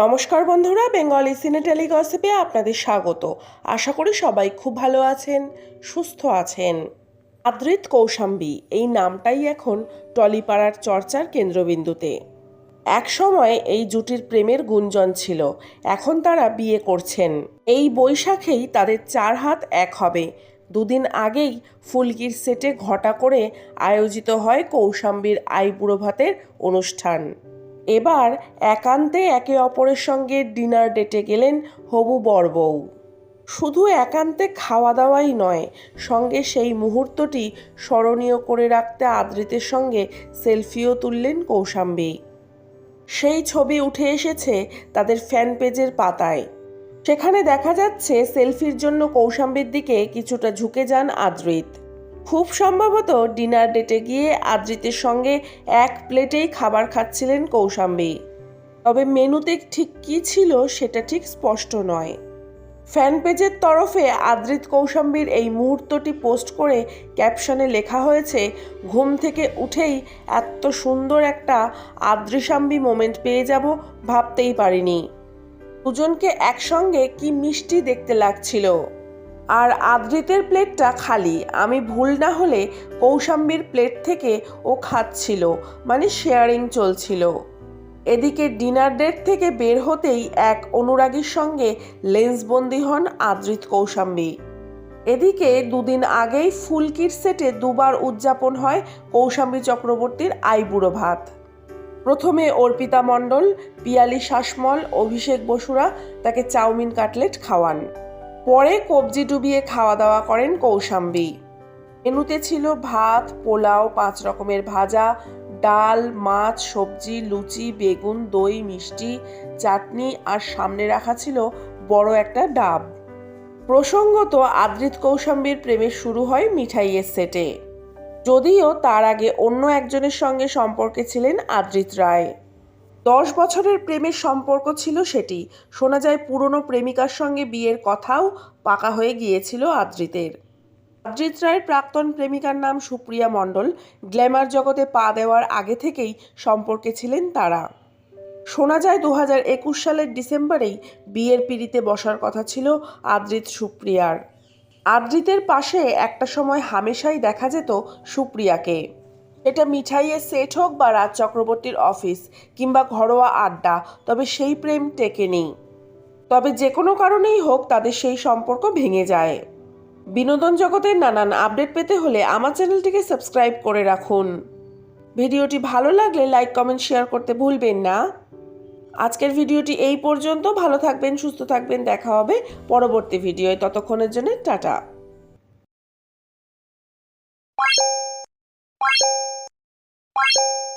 নমস্কার বন্ধুরা, বেঙ্গলি সিনেটেলি গসিপে আপনাদের স্বাগত। আশা করি সবাই খুব ভালো আছেন, সুস্থ আছেন। আদ্রিত কৌশাম্বী, এই নামটাই এখন টলিপাড়ার চর্চার কেন্দ্রবিন্দুতে। এক সময় এই জুটির প্রেমের গুঞ্জন ছিল, এখন তারা বিয়ে করছেন। এই বৈশাখেই তাদের চার হাত এক হবে। দুদিন আগেই ফুলকির সেটে ঘটা করে আয়োজিত হয় কৌশাম্বীর আইবুড়ো ভাতের অনুষ্ঠান। এবার একান্তে একে অপরের সঙ্গে ডিনার ডেটে গেলেন হবু বর বউ শুধু একান্তে খাওয়া দাওয়াই নয়, সঙ্গে সেই মুহূর্তটি স্মরণীয় করে রাখতে আদ্রিতের সঙ্গে সেলফিও তুললেন কৌশাম্বী। সেই ছবি উঠে এসেছে তাদের ফ্যান পেজের পাতায়। সেখানে দেখা যাচ্ছে সেলফির জন্য কৌশাম্বীর দিকে কিছুটা ঝুঁকে যান আদ্রিত। খুব সম্ভবত ডিনার ডেটে গিয়ে আদ্রিতের সঙ্গে এক প্লেটেই খাবার খাচ্ছিলেন কৌশাম্বী। তবে মেনুতে ঠিক কী ছিল সেটা ঠিক স্পষ্ট নয়। ফ্যান পেজের তরফে আদ্রিত কৌশাম্বীর এই মুহূর্তটি পোস্ট করে ক্যাপশনে লেখা হয়েছে, ঘুম থেকে উঠেই এত সুন্দর একটা আদ্রিসাম্বী মোমেন্ট পেয়ে যাব ভাবতেই পারিনি। দুজনকে একসঙ্গে কি মিষ্টি দেখতে লাগছিল? আর আদ্রিতের প্লেটটা খালি। আমি ভুল না হলে কৌশাম্বীর প্লেট থেকে ও খাচ্ছিল মানে শেয়ারিং চলছিল। এদিকে ডিনার ডেট থেকে বের হতেই এক অনুরাগীর সঙ্গে লেন্সবন্দি হন আদ্রিত কৌশাম্বী। এদিকে দুদিন আগেই ফুলকির সেটে দুবার উদযাপন হয় কৌশাম্বী চক্রবর্তীর আইবুড়ো ভাত। প্রথমে অর্পিতা মণ্ডল, পিয়ালি শাসমল, অভিষেক বসুরা তাকে চাউমিন কাটলেট খাওয়ান। পরে কবজি ডুবিয়ে খাওয়া দাওয়া করেন কৌশাম্বী। মেনুতে ছিল ভাত, পোলাও, পাঁচ রকমের ভাজা, ডাল, মাছ, সবজি, লুচি, বেগুন, দই, মিষ্টি, চাটনি আর সামনে রাখা ছিল বড় একটা ডাব। প্রসঙ্গত আদ্রিত কৌশাম্বীর প্রেমে শুরু হয় মিঠাইয়ের সেটে। যদিও তার আগে অন্য একজনের সঙ্গে সম্পর্কে ছিলেন আদ্রিত রায়। দশ বছরের প্রেমের সম্পর্ক ছিল সেটি। শোনা যায় পুরনো প্রেমিকার সঙ্গে বিয়ের কথাও পাকা হয়ে গিয়েছিল আদ্রিতের। আদ্রিত রায়ের প্রাক্তন প্রেমিকার নাম সুপ্রিয়া মণ্ডল। গ্ল্যামার জগতে পা দেওয়ার আগে থেকেই সম্পর্কে ছিলেন তারা। শোনা যায় দু একুশ সালের ডিসেম্বরেই বিয়ের পিড়িতে বসার কথা ছিল আদ্রিত সুপ্রিয়ার। আদ্রিতের পাশে একটা সময় হামেশাই দেখা যেত সুপ্রিয়াকে। এটা মিঠাইয়ের সেট হোক বা রাজ চক্রবর্তীর অফিস কিংবা ঘরোয়া আড্ডা, তবে সেই প্রেম টেকে নেই। তবে যে কোনো কারণেই হোক তাদের সেই সম্পর্ক ভেঙে যায়। বিনোদন জগতের নানান আপডেট পেতে হলে আমার চ্যানেলটিকে সাবস্ক্রাইব করে রাখুন। ভিডিওটি ভালো লাগলে লাইক কমেন্ট শেয়ার করতে ভুলবেন না। আজকের ভিডিওটি এই পর্যন্ত। ভালো থাকবেন, সুস্থ থাকবেন। দেখা হবে পরবর্তী ভিডিওয়। ততক্ষণের জন্য টাটা। you